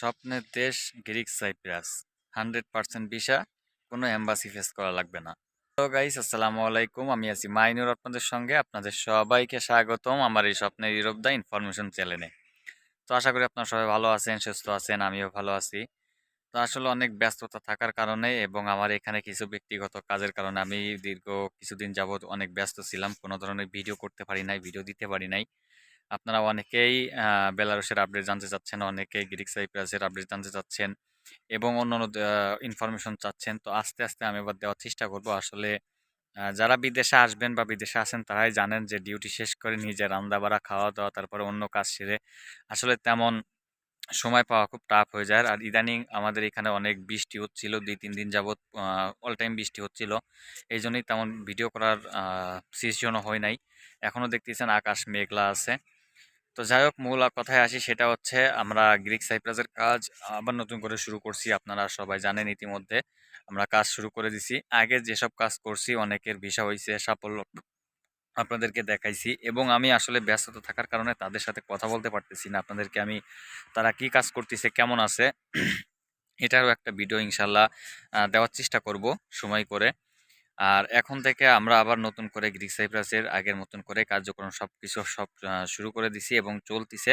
স্বপ্নের দেশ Greek Cyprus. Hundred percent visa, কোনো এম্বাসি ফেস করা লাগবে না। তো গাইস আসসালামু আলাইকুম। আমি আছি মাইনুর আপনাদের সঙ্গে। আপনাদের সবাইকে স্বাগতম আমার এই স্বপ্নের ইউরোপ দা ইনফরমেশন চ্যানেলে তো আশা করি আপনারা সবাই ভালো আছেন, সুস্থ আছেন, আমিও ভালো আছি। তো আসলে অনেক ব্যস্ততা থাকার কারণে এবং আমার এখানে কিছু ব্যক্তিগত কাজের কারণে আমি দীর্ঘ কিছুদিন যাবৎ অনেক ব্যস্ত ছিলাম। কোনো ধরনের ভিডিও করতে পারি নাই, ভিডিও দিতে পারি নাই। আপনারা অনেকেই বেলারুশের আপডেট জানতে চাচ্ছেন, অনেকেই গ্রিক সাইপ্রাসের আপডেট জানতে চাচ্ছেন এবং অন্যান্য ইনফরমেশন চাচ্ছেন। তো আস্তে আস্তে আমি এবার দেওয়ার চেষ্টা করব। আসলে যারা বিদেশে আসবেন বা বিদেশে আসেন তারাই জানেন যে ডিউটি শেষ করে নিজে রান্না বাড়া খাওয়া দাওয়া তারপরে অন্য কাজ সেরে আসলে তেমন সময় পাওয়া খুব টাফ হয়ে যায়। আর ইদানিং আমাদের এখানে অনেক বৃষ্টি হচ্ছিল, দুই, তিন দিন যাবৎ অল টাইম বৃষ্টি হচ্ছিল। এই জন্যই তেমন ভিডিও করার সিচুয়েশনও হয় নাই। এখনও দেখতেছেন আকাশ মেঘলা আছে। তো যাই হোক মূল কথায় আসি সেটা হচ্ছে, আমরা গ্রিক সাইপ্রাসের কাজ আবার নতুন করে শুরু করছি, আপনারা সবাই জানেন ইতিমধ্যে। আমরা কাজ শুরু করে দিছি। আগে যেসব কাজ করছি, অনেকের ভিসা হয়েছে সাফল্য আপনাদেরকে দেখাইছি এবং আমি আসলে ব্যস্ততা থাকার কারণে তাদের সাথে কথা বলতে পারতেছি না। আপনাদেরকে আমি, তারা কি কাজ করতেছে, কেমন আছে, এটারও একটা ভিডিও ইনশাল্লাহ দেওয়ার চেষ্টা করব সময় করে। আর এখন থেকে আমরা আবার নতুন করে গ্রিক সাইপ্রাসের আগের মতন করে কার্যক্রম সব কিছু সব শুরু করে দিছি এবং চলতিছে।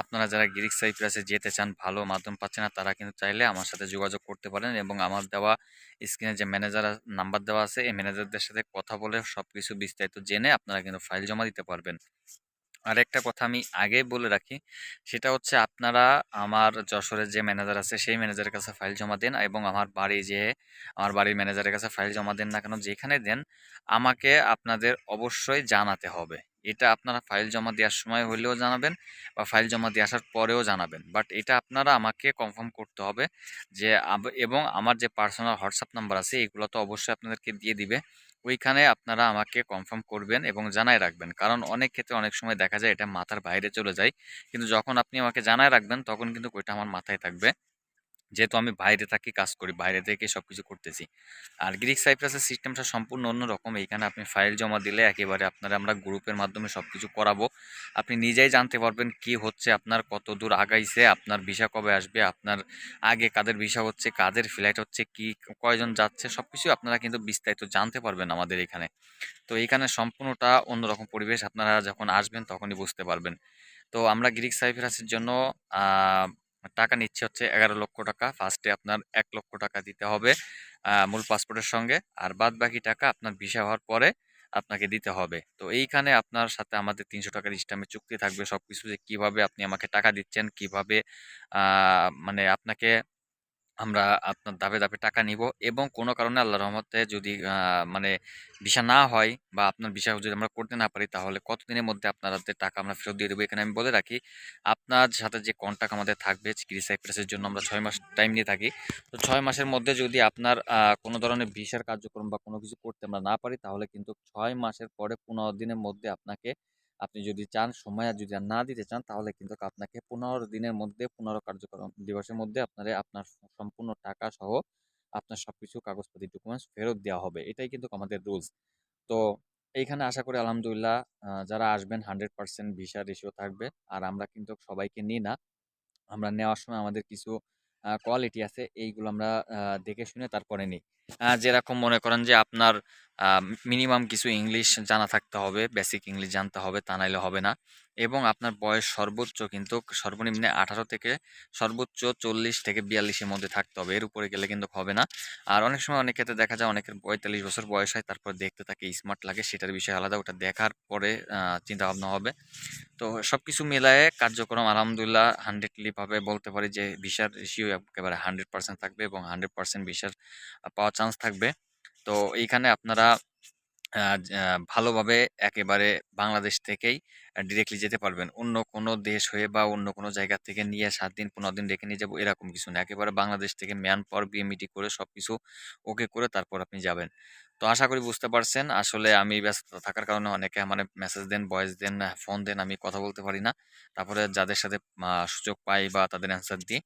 আপনারা যারা গ্রিক সাইপ্রাসে যেতে চান, ভালো মাধ্যম পাচ্ছে না, তারা কিন্তু চাইলে আমার সাথে যোগাযোগ করতে পারেন এবং আমার দেওয়া স্ক্রিনে যে ম্যানেজার নাম্বার দেওয়া আছে, এই ম্যানেজারদের সাথে কথা বলে সব কিছু বিস্তারিত জেনে আপনারা কিন্তু ফাইল জমা দিতে পারবেন। আর একটা কথা আমি আগে বলে রাখি। সেটা হচ্ছে আপনারা আমার যশোরের যে ম্যানেজার আছে, সেই ম্যানেজারের কাছে ফাইল জমা দেন এবং আমার বাড়ি যে, আমার বাড়ির ম্যানেজারের কাছে ফাইল জমা দেন না কেন, যেখানে দেন, আমাকে আপনাদের অবশ্যই জানাতে হবে। এটা আপনারা ফাইল জমা দেওয়ার সময় হলেও জানাবেন বা ফাইল জমা দিয়ে আসার পরেও জানাবেন। বাট এটা আপনারা আমাকে কনফার্ম করতে হবে যে এবং আমার যে পার্সোনাল হোয়াটসঅ্যাপ নাম্বার আছে, এগুলো তো অবশ্যই আপনাদেরকে দিয়ে দিবে। ওইখানে আপনারা আমাকে কনফার্ম করবেন এবং জানায় রাখবেন। কারণ অনেক ক্ষেত্রে অনেক সময় দেখা যায় এটা মাথার বাইরে চলে যায়। কিন্তু যখন আপনি আমাকে জানায় রাখবেন, তখন কিন্তু ওইটা আমার মাথায় থাকবে। যেহেতু আমি বাইরে থাকি, কাজ করি, বাইরে থেকে সব কিছু করতেছি। আর গ্রিক সাইপ্রাসের সিস্টেমটা সম্পূর্ণ অন্যরকম এইখানে আপনি ফাইল জমা দিলে একেবারে আপনারা আমরা গ্রুপের মাধ্যমে সব কিছু করাবো। আপনি নিজেই জানতে পারবেন কি হচ্ছে, আপনার কত দূর আগাইছে, আপনার ভিসা কবে আসবে, আপনার আগে কাদের ভিসা হচ্ছে, কাদের ফ্লাইট হচ্ছে, কি, কয়জন যাচ্ছে সবকিছু আপনারা কিন্তু বিস্তারিত জানতে পারবেন আমাদের এখানে। তো এইখানে সম্পূর্ণটা অন্যরকম পরিবেশ আপনারা যখন আসবেন তখনই বুঝতে পারবেন। তো আমরা গ্রিক সাইপ্রাসের জন্য টাকা নিচ্ছে হচ্ছে এগারো লক্ষ টাকা। ফার্স্টে আপনার এক লক্ষ টাকা দিতে হবে মূল পাসপোর্টের সঙ্গে। আর বাদ বাকি টাকা আপনার ভিসা হওয়ার পরে আপনাকে দিতে হবে। তো এইখানে আপনার সাথে আমাদের তিনশো টাকার ইস্টামে চুক্তি থাকবে সব কিছু যে কীভাবে আপনি আমাকে টাকা দিচ্ছেন, কীভাবে মানে আপনাকে আমরা আপনার ধাপে ধাপে টাকা নিব এবং কোনো কারণে আল্লাহ রহমতে যদি মানে ভিসা না হয় বা আপনার ভিসা যদি আমরা করতে না পারি, তাহলে কতদিনের মধ্যে আপনাদের টাকা আমরা ফেরত দিয়ে দেবো? এখানে আমি বলে রাখি, আপনার সাথে যে কন্ট্যাক্ট আমাদের থাকবে চিকিৎসা সাইপ্রাসের জন্য আমরা ছয় মাস টাইম নিয়ে থাকি। তো ছয় মাসের মধ্যে যদি আপনার কোনো ধরনের ভিসার কার্যক্রম বা কোনো কিছু করতে আমরা না পারি, তাহলে কিন্তু ছয় মাসের পরে পনেরো দিনের মধ্যে আপনাকে আপনি যদি চান সময় আর যদি আর না দিতে চান, তাহলে কিন্তু আপনাকে পনেরো দিনের মধ্যে, পনেরো কার্যক্রম দিবসের মধ্যে আপনার আপনার সম্পূর্ণ টাকা সহ আপনার সব কিছু কাগজপাতি ডকুমেন্টস ফেরত দেওয়া হবে। এটাই কিন্তু আমাদের রুলস তো এইখানে আশা করি আলহামদুলিল্লাহ যারা আসবেন হান্ড্রেড পার্সেন্ট ভিসা রেশিও থাকবে। আর আমরা কিন্তু সবাইকে নিই না। আমরা নেওয়ার সময় আমাদের কিছু কোয়ালিটি আছে, এইগুলো আমরা দেখে শুনে তারপরে নিই। যেরকম মনে করেন যে আপনার মিনিমাম কিছু ইংলিশ জানা থাকতে হবে বেসিক ইংলিশ জানতে হবে, তা নাইলে হবে না। এবং আপনার বয়স সর্বোচ্চ কিন্তু সর্বনিম্ন আঠারো থেকে সর্বোচ্চ চল্লিশ থেকে বিয়াল্লিশের মধ্যে থাকতে হবে, এর উপরে গেলে কিন্তু হবে না। আর অনেক সময় অনেক ক্ষেত্রে দেখা যায় অনেকের পঁয়তাল্লিশ বছর বয়স হয়, তারপর দেখতে তাকে স্মার্ট লাগে, সেটার বিষয় আলাদা, ওটা দেখার পরে চিন্তা ভাবনা হবে। তো সব কিছু মিলায়ে কার্যক্রম আলহামদুলিল্লাহ হান্ড্রেডলি ভাবে বলতে পারি যে ভিসার রেশিও একেবারে হান্ড্রেড পার্সেন্ট থাকবে এবং হান্ড্রেড পার্সেন্ট ভিসার পাওয়ার চান্স থাকবে। তো এইখানে আপনারা ভালোভাবে একেবারে বাংলাদেশ থেকেই ডিরেক্টলি যেতে পারবেন। অন্য কোনো দেশ হয়ে বা অন্য কোনো জায়গা থেকে নিয়ে সাত দিন, পনেরো দিন রেখে নিয়ে যাব, এরকম কিছু না। একেবারে বাংলাদেশ থেকে ম্যান পাওয়ার বিএমইটি করে সব কিছু ওকে করে তারপর আপনি যাবেন। তো আশা করি বুঝতে পারছেন। আসলে আমি ব্যস্ত থাকার কারণে অনেকে আমার মেসেজ দেন ভয়েস দেন ফোন দেন, আমি কথা বলতে পারি না। তারপরে যাদের সাথে সুযোগ পাই বা তাদের অ্যান্সার দিই।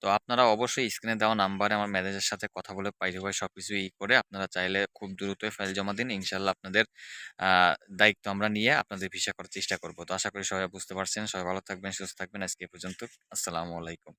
তো আপনারা অবশ্যই স্ক্রিনে দেওয়া নাম্বারে আমার ম্যানেজারের সাথে কথা বলে পাইরে ভাই সব কিছু ই করে আপনারা চাইলে খুব দ্রুতই ফাইল জমা দিন। ইনশাল্লাহ আপনাদের দায়িত্ব আমরা নিয়ে আপনাদের ভিসা করার চেষ্টা করব। তো আশা করি সবাই বুঝতে পারছেন। সবাই ভালো থাকবেন, সুস্থ থাকবেন। আজকে পর্যন্ত। আসসালামু আলাইকুম।